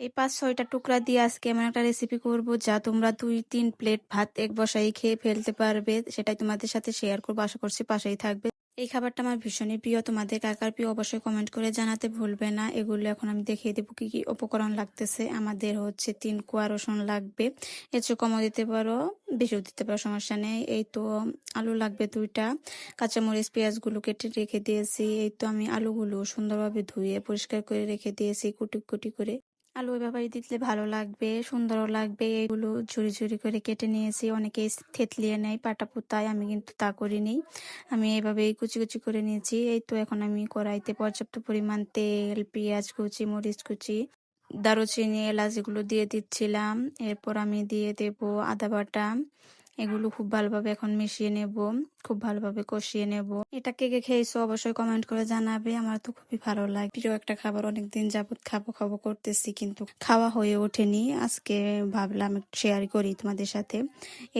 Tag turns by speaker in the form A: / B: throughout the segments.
A: এই পাঁচ, ছয়টা টুকরা দিয়ে আজকে এমন একটা রেসিপি করব যা তোমরা দুই, তিন প্লেট ভাত এক বসাই খেয়ে ফেলতে পারবে। সেটাই তোমাদের সাথে শেয়ার করব। আশা করছি পাশেই থাকবে। এই খাবারটা আমার ভীষণই প্রিয়। তোমাদের কাকার প্রিয় অবশ্যই কমেন্ট করে জানাতে ভুলবে না। এগুলো এখন আমি দেখিয়ে দেবো কি কি উপকরণ লাগতেছে। আমাদের হচ্ছে তিন কোয়া রসুন লাগবে। এর চেয়ে কমও দিতে পারো, বেশিও দিতে পারো, সমস্যা নেই। এই তো আলু লাগবে দুইটা। কাঁচামরিচ, পেঁয়াজগুলো কেটে রেখে দিয়েছি। এই তো আমি আলুগুলো সুন্দরভাবে ধুয়ে পরিষ্কার করে রেখে দিয়েছি কুটি কুটি করে। আলু এভাবে দিতে ভালো লাগবে, সুন্দরও লাগবে। এগুলো ঝুড়ি ঝুড়ি করে কেটে নিয়েছি। অনেকে থেতলিয়ে নেয়, পাটা পুতায়। আমি কিন্তু তা করিনি। আমি এইভাবেই কুচি কুচি করে নিয়েছি। এই তো এখন আমি কড়াইতে পর্যাপ্ত পরিমাণ তেল, পেঁয়াজ কুচি, মরিচ কুচি, দারুচিনি, এলাচ এগুলো দিয়ে দিচ্ছিলাম। এরপর আমি দিয়ে দেব আদা বাটা। এগুলো খুব ভালোভাবে এখন মিশিয়ে নেব, খুব ভালোভাবে কষিয়ে নেব। এটা কে কে খেয়েছো অবশ্যই কমেন্ট করে জানাবে, আমার তো খুবই ভালো লাগে। প্রিয় একটা খাবার অনেকদিন যাবত খাব খাব করতেছি কিন্তু খাওয়া হয়ে ওঠেনি। আজকে ভাবলাম শেয়ার করি তোমাদের সাথে।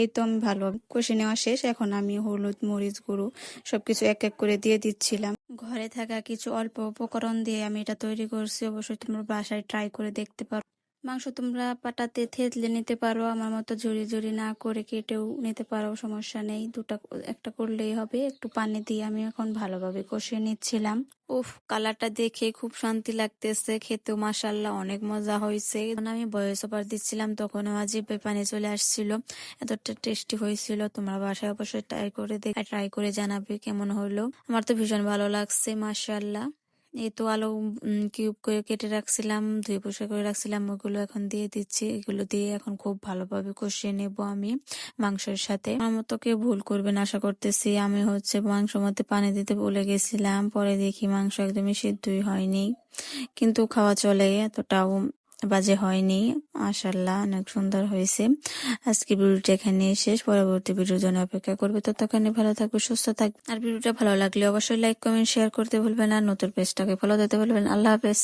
A: এই তো আমি ভালো। কষে নেওয়া শেষ, এখন আমি হলুদ, মরিচ গুঁড়ো সবকিছু এক এক করে দিয়ে দিচ্ছিলাম। ঘরে থাকা কিছু অল্প উপকরণ দিয়ে আমি এটা তৈরি করছি, অবশ্যই তোমরা বাসায় ট্রাই করে দেখতে পারো। মাংস তোমরা পাটাতে থেতলে নিতে পারো, আমার মতো ঝুড়ি ঝুড়ি না করে কেটেও নিতে পারো, সমস্যা নেই। দুটা একটা করলেই হবে, একটু পানি দিয়ে আমি এখন ভালোভাবে কষিয়ে নিচ্ছিলাম। উফ, কালারটা দেখে খুব শান্তি লাগতেছে, খেতেও মাসাল্লাহ অনেক মজা হয়েছে। আমি বয়স ওভার দিচ্ছিলাম, তখন জিভে পানি চলে আসছিল। এতটা টেস্টি হয়েছিল, তোমরা বাসায় অবশ্যই ট্রাই করে দেখ ট্রাই করে জানাবে কেমন হলো। আমার তো ভীষণ ভালো লাগছে মাসাল্লাহ এই তো আলু কিউব করে কেটে রাখছিলাম, ধুয়ে পরিষ্কার করে রাখছিলাম, ওগুলো এখন দিয়ে দিচ্ছি। এগুলো দিয়ে এখন খুব ভালোভাবে কষিয়ে নেব আমি মাংসের সাথে। আমার মতো কেউ ভুল করবেন আশা করতেছি। আমি হচ্ছে মাংস মধ্যে পানি দিতে বলে গেছিলাম, পরে দেখি মাংস একদমই সিদ্ধই হয়নি। কিন্তু খাওয়া চলে, এতটাও বাজে হয়নি। মাশাল্লাহ অনেক সুন্দর হয়েছে। আজকে ভিডিওটা এখানে শেষ। পরবর্তী ভিডিওর জন্য অপেক্ষা করবে। ততক্ষণে ভালো থাকবে সুস্থ থাকবে আর ভিডিওটা ভালো লাগলে অবশ্যই লাইক, কমেন্ট, শেয়ার করতে ভুলবেন আর নতুন পেজটাকে ফলো দিতে ভুলবেন আল্লাহ হাফেজ।